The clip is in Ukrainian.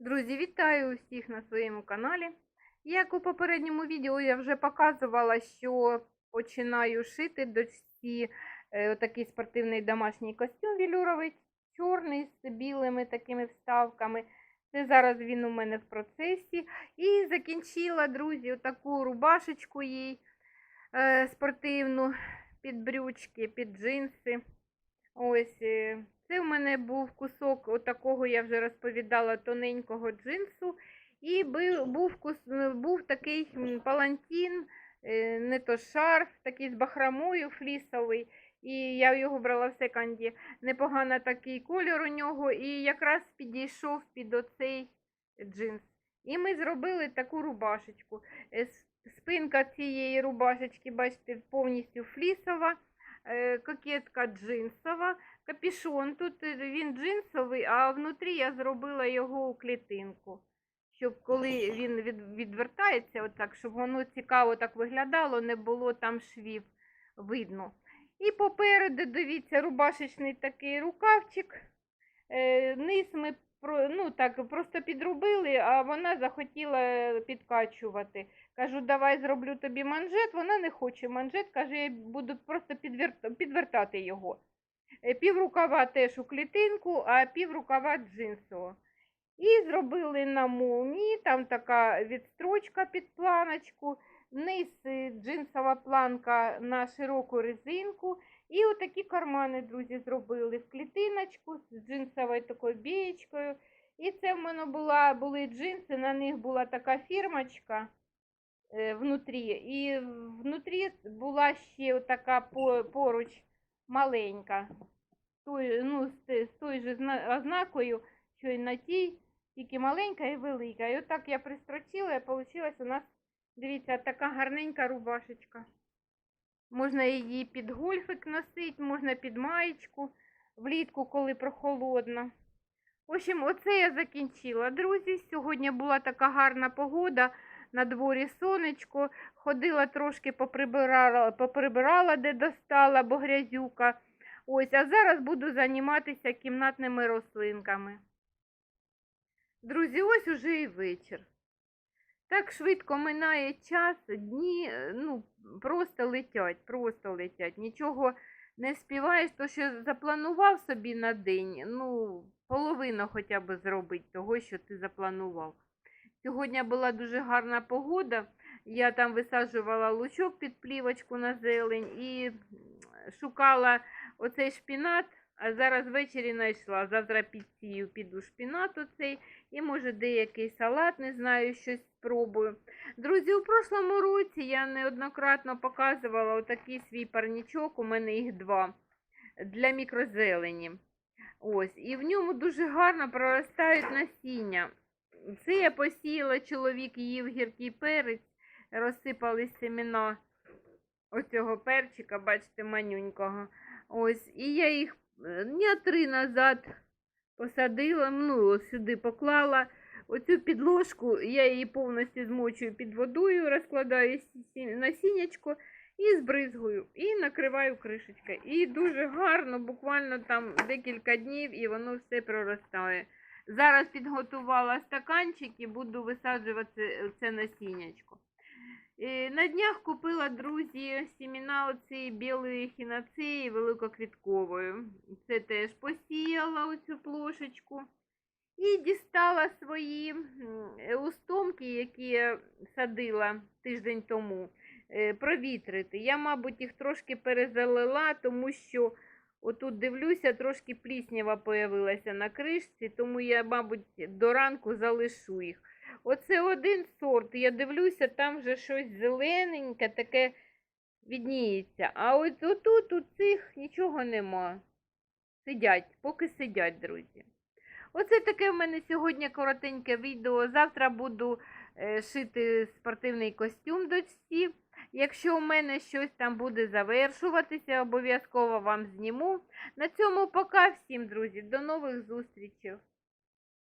Друзі, вітаю усіх на своєму каналі. Як у попередньому відео я вже показувала, що починаю шити дочці е, отакий спортивний домашній костюм вілюровий, чорний з білими такими вставками. Це зараз він у мене в процесі. І закінчила, друзі, отаку рубашечку їй е, спортивну під брючки, під джинси. Ось. Це в мене був кусок отакого, я вже розповідала, тоненького джинсу. І був, був такий палантін, е, не то шарф, такий з бахромою флісовий. І я його брала в секонді. Непогано такий кольор у нього, і якраз підійшов під оцей джинс. І ми зробили таку рубашечку. Е, Спинка цієї рубашечки, бачите, повністю флісова, кокетка джинсова. Капішон тут е, він джинсовий, а внутрі я зробила його у клітинку. Щоб коли він від, відвертається, отак, щоб воно цікаво так виглядало, не було там швів видно. І попереду, дивіться, рубашечний такий рукавчик. Е, низ ми ну, так, просто підробили, а вона захотіла підкачувати. Кажу, давай зроблю тобі манжет. Вона не хоче манжет, каже, я буду просто підвертати його. Е, Піврукава теж у клітинку, а піврукава джинсового. І зробили на молнії, там така відстрочка під планочку, низ джинсова планка на широку резинку. І отакі кармани, друзі, зробили в клітиночку з джинсовою такою бієчкою. І це в мене була, були джинси, на них була така фірмочка е, внутрі. І внутрі була ще така поруч маленька, той, ну, з, з тою же ознакою, що і на тій, тільки маленька і велика. І отак я пристрочила, і вийшла у нас, дивіться, така гарненька рубашечка. Можна її під гольфик носити, можна під маєчку, влітку, коли прохолодно. В общем, оце я закінчила. Друзі, сьогодні була така гарна погода, на дворі сонечко, ходила трошки поприбирала, поприбирала де достала, бо грязюка. Ось, а зараз буду займатися кімнатними рослинками. Друзі, ось уже і вечір. Так швидко минає час, дні е, ну, просто летять, просто летять. Нічого не співаєш, то що запланував собі на день, ну, половину хоча б зробити того, що ти запланував. Сьогодні була дуже гарна погода. Я там висаджувала лучок під плівочку на зелень і шукала оцей шпінат, а зараз ввечері знайшла. Завтра підсію, піду шпінат оцей. І може деякий салат, не знаю, щось спробую. Друзі, у прошлому році я неоднократно показувала отакий свій парнічок, у мене їх два для мікрозелені. Ось, і в ньому дуже гарно проростають насіння. Це я посіяла, чоловік їв гіркий перець, розсипались семена оцього перчика, бачите, манюнького. Ось, і я їх дня три назад посадила, ну, сюди поклала. Оцю підложку я її повністю змочую під водою, розкладаю сі- насіннячко і збризгую, і накриваю кришечкою. І дуже гарно, буквально там декілька днів, і воно все проростає. Зараз підготувала стаканчик і буду висаджувати це насіннячко. Е, На днях купила, друзі, сімена оцієї білої хінацеї великоквіткової. Це теж посіяла оцю плошечку. І дістала свої м, е, які я садила тиждень тому, е, провітрити. Я, мабуть, їх трошки перезалила, тому що отут дивлюся, трошки пліснява появилася на кришці, тому я, мабуть, до ранку залишу їх. Оце один сорт. Я дивлюся, там вже щось зелененьке, таке відніється. А от отут у цих нічого нема. Сидять, поки сидять, друзі. Оце таке в мене сьогодні коротеньке відео. Завтра буду е, шити спортивний костюм дочці. Якщо у мене щось там буде завершуватися, обов'язково вам зніму. На цьому пока всім, друзі. До нових зустрічей.